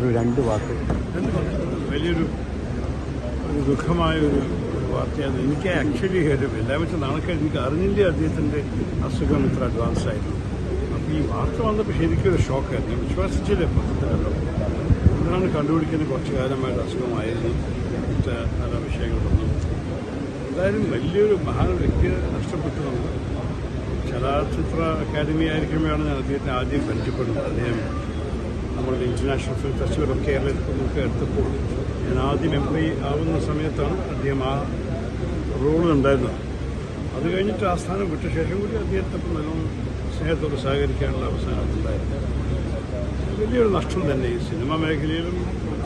ഒരു രണ്ട് വാക്ക്. വലിയൊരു ഒരു ദുഃഖമായ ഒരു വാർത്തയാണ്. എനിക്ക് ആക്ച്വലി എല്ലാം വെച്ച് നാണക്കാർ എനിക്ക് അറിഞ്ഞില്ല അദ്ദേഹത്തിന്റെ അസുഖം ഇത്ര അഡ്വാൻസ് ആയിരുന്നു. അപ്പോൾ ഈ വാർത്ത വന്നപ്പോൾ ശരിക്കും ഒരു ഷോക്കായിരുന്നു ഞാൻ വിശ്വസിച്ചില്ല പത്രത്തിലല്ലോ. ഇതാണ് കണ്ടുപിടിക്കുന്ന കുറച്ച് കാലമായിട്ട് അസുഖമായിരുന്നു. മറ്റ് പല വിഷയങ്ങളൊന്നും. എന്തായാലും വലിയൊരു മഹാൻ വ്യക്തി നഷ്ടപ്പെട്ടു നമ്മൾ ചലച്ചിത്ര അക്കാദമി ആയിരിക്കുമ്പോഴാണ് ഞാൻ അദ്ദേഹത്തെ ആദ്യം പരിചയപ്പെടുന്നത് അദ്ദേഹം നമ്മളുടെ ഇന്റർനാഷണൽ ഫിലിം ഫെസ്റ്റിവൽ ഓഫ് കേരളത്തിൽ നമുക്ക് എടുത്തപ്പോൾ ഞാൻ ആദ്യം എം പി ആവുന്ന സമയത്താണ് അദ്ദേഹം ആ റോൾ ഉണ്ടായിരുന്നത്. അത് കഴിഞ്ഞിട്ട് ആ സ്ഥാനം വിട്ട ശേഷം കൂടി അദ്ദേഹത്തെ നല്ലോണം സ്നേഹത്തോട് സഹകരിക്കാനുള്ള അവസരം ഉണ്ടായിരുന്നു. വലിയൊരു നഷ്ടം തന്നെ ഈ സിനിമ മേഖലയിലും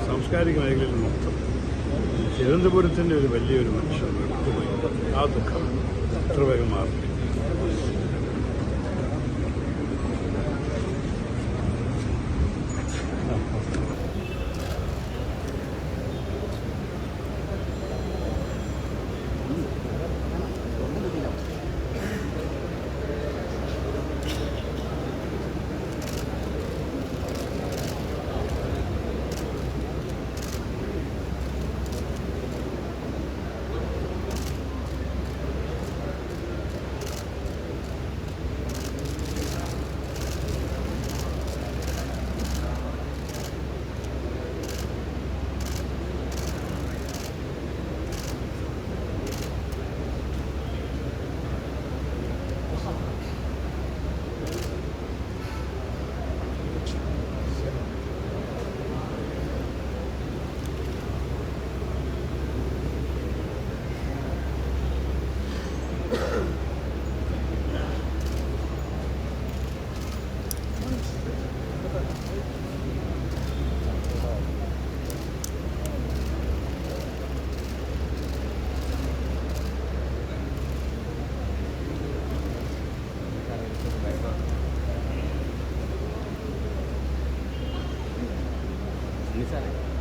സാംസ്കാരിക മേഖലയിലും മൊത്തം. തിരുവനന്തപുരത്തിന്റെ ഒരു വലിയൊരു വിട്ടുപോയി ആ ദുഃഖം എത്ര വേഗം മാറും. ఎన్నిసార్లు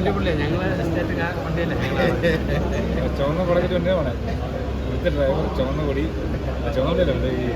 വലിയ പുള്ളിയാണ് ഞങ്ങൾ എസ്റ്റേറ്റ് വണ്ടിയല്ലേ? ചുവന്ന കുടക്കിട്ട് ഡ്രൈവർ ചുവന്ന കൊടി ചുവന്ന ഈ